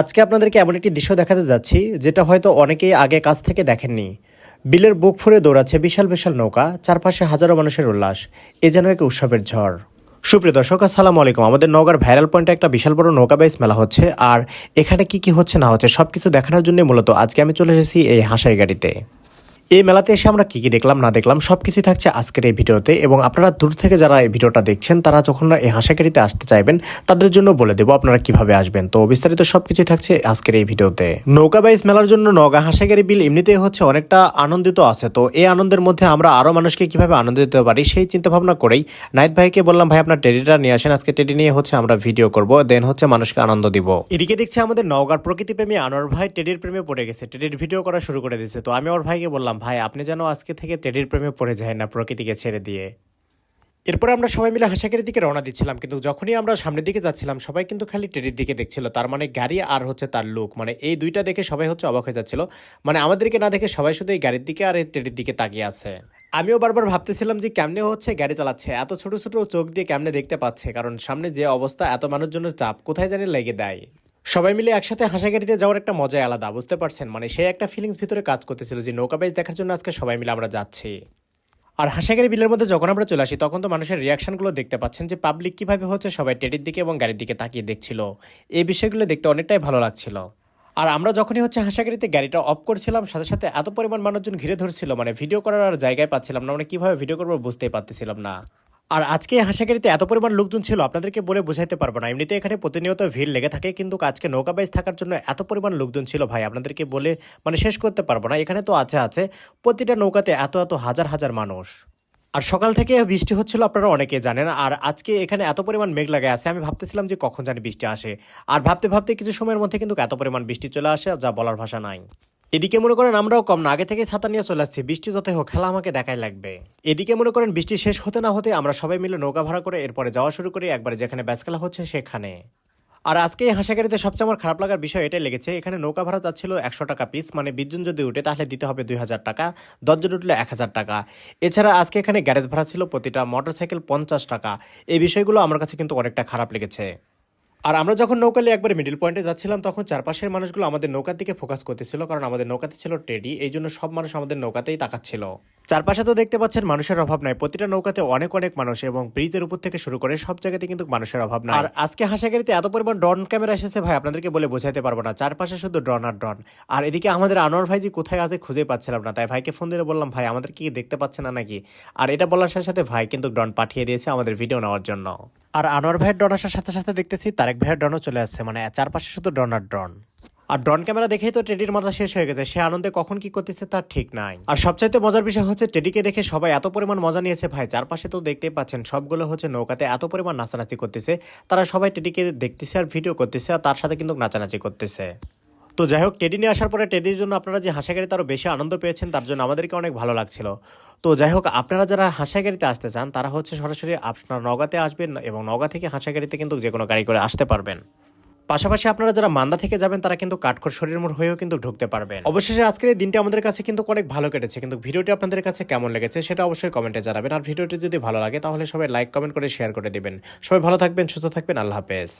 আজকে আপনাদেরকে এমন একটি দৃশ্য দেখাতে যাচ্ছি, যেটা হয়তো অনেকেই আগে কাছ থেকে দেখেননি। বিলের বুক ফুরে দৌড়াচ্ছে বিশাল বিশাল নৌকা, চারপাশে হাজারো মানুষের উল্লাস। এ যেন এক উৎসবের ঝড়। সুপ্রিয় দর্শক, আসসালামু আলাইকুম। আমাদের নওগাঁর ভাইরাল পয়েন্টে একটা বিশাল বড় নৌকা বাইস মেলা হচ্ছে, আর এখানে কি কি হচ্ছে না হচ্ছে সব কিছু দেখানোর জন্য মূলত আজকে আমি চলে এসেছি এই হাসাই গাড়িতে এই মেলাতে এসে আমরা কি কি দেখলাম, না দেখলাম সব কিছুই থাকছে আজকের এই ভিডিওতে এবং আপনারা দূর থেকে যারা এই ভিডিওটা দেখছেন, তারা যখন এই হাঁসাকারিতে আসতে চাইবেন, তাদের জন্য বলে দেবো আপনারা কীভাবে আসবেন। তো বিস্তারিত সব কিছুই থাকছে আজকের এই ভিডিওতে। নৌকা বাইস মেলার জন্য নগা হাঁসাগারি বিল এমনিতেই হচ্ছে অনেকটা আনন্দিত আছে। তো এই আনন্দের মধ্যে আমরা আরও মানুষকে কীভাবে আনন্দ দিতে পারি, সেই চিন্তা ভাবনা করেই নাইট ভাইকে বললাম, ভাই, আপনার টেডিটা নিয়ে আসেন, আজকে টেডি নিয়ে হচ্ছে আমরা ভিডিও করব, দেন হচ্ছে মানুষকে আনন্দ দিব। এদিকে দেখছি আমাদের নওগাঁর প্রকৃতিপ্রেমী আনোয়ার ভাই টেডির প্রেমে পড়ে গেছে। টেডির ভিডিও করা শুরু করে দিয়েছে। তো আমি ওর ভাইকে বললাম ভাই, আপনি যেন আজকে থেকে টেডির প্রেমে পড়ে যায় না প্রকৃতিকে ছেড়ে দিয়ে। এরপরে আমরা সবাই মিলে হাসাকের দিকে রওনা দিচ্ছিলাম, কিন্তু যখনই আমরা সামনের দিকে যাচ্ছিলাম, সবাই কিন্তু খালি টেডির দিকে দেখছিল, তার মানে গাড়ি আর হচ্ছে তার লুক। মানে এই দুইটা দেখে সবাই হচ্ছে অবাক হয়ে যাচ্ছিল। মানে আমাদেরকে না দেখে সবাই শুধু এই গাড়ির দিকে আর এই টেডির দিকে তাকিয়ে আছে। আমিও বারবার ভাবতেছিলাম যে কেমনে হচ্ছে গাড়ি চালাচ্ছে, এত ছোট ছোট চোখ দিয়ে কেমনে দেখতে পাচ্ছে, কারণ সামনে যে অবস্থা, এত মানুষজনের চাপ কোথায় জানি লেগে দেয় সবাই মিলে একসাথে হাসা গাড়িতে যাওয়ার একটা মজাই আলাদা, বুঝতে পারছেন? মানে সে একটা ফিলিংস ভিতরে কাজ করতেছিল যে নৌকা বাইচ দেখার জন্য আজকে সবাই মিলে আমরা যাচ্ছি। আর হাসাগারি বিলের মধ্যে যখন আমরা চলে আসি, তখন তো মানুষের রিয়াকশনগুলো দেখতে পাচ্ছেন যে পাবলিক কীভাবে হচ্ছে সবাই টেডির দিকে এবং গাড়ির দিকে তাকিয়ে দেখছিল। এই বিষয়গুলো দেখতে অনেকটাই ভালো লাগছিল। আর আমরা যখনই হচ্ছে হাসাগারিতে গাড়িটা অফ করছিলাম, সাথে সাথে এত পরিমাণ মানুষজন ঘিরে ধরছিল মানে ভিডিও করার আর জায়গায় পাচ্ছিলাম না মানে কীভাবে ভিডিও করব বুঝতেই পারতেছিলাম না। আর আজকে হাসাগারিতে এত পরিমাণ লোকজন ছিল, আপনাদেরকে বলে বোঝাইতে পারব না। এমনিতে এখানে প্রতিনিয়ত ভিড় লেগে থাকে, কিন্তু আজকে নৌকা বাইজ থাকার জন্য এত পরিমাণ লোকজন ছিল ভাই, আপনাদেরকে বলে মানে শেষ করতে পারব না। এখানে তো আছে আছে। প্রতিটা নৌকাতে এত এত হাজার হাজার মানুষ। আর সকাল থেকে বৃষ্টি হচ্ছিল আপনারা অনেকে জানেন, আর আজকে এখানে এত পরিমাণ মেঘ লাগে আছে, আমি ভাবতেছিলাম যে কখন জানি বৃষ্টি আসে। আর ভাবতে ভাবতে কিছু সময়ের মধ্যে কিন্তু এত পরিমাণ বৃষ্টি চলে আসে, যা বলার ভাষা নাই। এদিকে মনে করেন আমরাও কম না, আগে থেকে ছাতা নিয়ে চলে আসছি, বৃষ্টি যতই হোক, খেলা আমাকে দেখাই লাগবে। এদিকে মনে করেন বৃষ্টি শেষ হতে না হতে আমরা সবাই মিলে নৌকা ভাড়া করে এরপরে যাওয়া শুরু করি, একবারে যেখানে ব্যাস খেলা হচ্ছে সেখানে। আর আজকে এই হাঁসাগাড়িতে সবচেয়ে আমার খারাপ লাগার বিষয় এটাই লেগেছে, এখানে নৌকা ভাড়া যাচ্ছিল একশো টাকা পিস মানে বিশজন যদি উঠে তাহলে দিতে হবে দুই হাজার টাকা, দশজন উঠলে এক হাজার টাকা। এছাড়া আজকে এখানে গ্যারেজ ভাড়া ছিল প্রতিটা মোটরসাইকেল পঞ্চাশ টাকা। এই বিষয়গুলো আমার কাছে কিন্তু অনেকটা খারাপ লেগেছে। আর আমরা যখন নৌকালে একবার মিডিল পয়েন্টে যাচ্ছিলাম, তখন চারপাশের মানুষগুলো আমাদের নৌকার দিকে ফোকাস করতেছিল, কারণ আমাদের নৌকাতে ছিল টেডি এই জন্য সব মানুষ আমাদের নৌকাতেই তাকাচ্ছিল। চারপাশে তো দেখতে পাচ্ছেন মানুষের অভাব নাই, প্রতিটা নৌকাতে অনেক অনেক মানুষ এবং ব্রিজের উপর থেকে শুরু করে সব জায়গাতে কিন্তু মানুষের অভাব নাই। আর আজকে হাসাগাড়িতে এত পরিমাণ ড্রোন ক্যামেরা এসেছে ভাই, আপনাদেরকে বলে বোঝাতে পারব না, চারপাশে শুধু ড্রোন আর ড্রোন আর এদিকে আমাদের আনোয়ার ভাই যে কোথায় আছে খুঁজে পাচ্ছিলাম না, তাই ভাইকে ফোন দিয়ে বললাম, ভাই, আমাদের কি দেখতে পাচ্ছে না নাকি? আর এটা বলার সাথে সাথে ভাই কিন্তু ড্রোন পাঠিয়ে দিয়েছে আমাদের ভিডিও নেওয়ার জন্য। আর আনোয়ার ভাইয়ের ড্রোন আসার সাথে সাথে দেখতেছি তারেক ভাইয়ের ড্রনও চলে আসছে মানে চারপাশে শুধু ড্রোন আর ড্রোন। আর ড্রোন ক্যামেরা দেখেই তো টেডির মাথা শেষ হয়ে গেছে, সে আনন্দে কখন কি করতেছে তার ঠিক নাই। আর সবচাইতে মজার বিষয় হচ্ছে টেডিকে দেখে সবাই এত পরিমাণ মজা নিয়েছে ভাই, চারপাশে তো দেখতেই পাচ্ছেন সবগুলো হচ্ছে নৌকাতে এত পরিমাণ নাচানাচি করতেছে, তারা সবাই টেডিকে দেখতেছে আর ভিডিও করতেছে আর তার সাথে কিন্তু নাচানাচি করতেছে। তো যাই হোক, টেডি নিয়ে আসার পরে টেডির জন্য আপনারা যে হাসাগাড়িতে আরও বেশি আনন্দ পেয়েছেন, তার জন্য আমাদেরকে অনেক ভালো লাগছিল। তো যাই হোক, আপনারা যারা হাসাগাড়িতে আসতে চান, তারা হচ্ছে সরাসরি আপনার নগাতে আসবেন এবং নগা থেকে হাসাগাড়িতে কিন্তু যে কোনো গাড়ি করে আসতে পারবেন। পাশাপাশি আপনারা যারা মান্দা থেকে যাবেন, তারা কিন্তু কাঠখড় শরীর মোড় হয়েও কিন্তু ঢুকতে পারবেন। অবশেষে আজকের এই দিনটি আমাদের কাছে কিন্তু অনেক ভালো কেটেছে, কিন্তু ভিডিওটি আপনাদের কাছে কেমন লেগেছে সেটা অবশ্যই কমেন্টে জানাবেন। আর ভিডিওটি যদি ভালো লাগে, তাহলে সবাই লাইক, কমেন্ট করে শেয়ার করে দিবেন। সবাই ভালো থাকবেন, সুস্থ থাকবেন, আল্লাহ হাফেজ।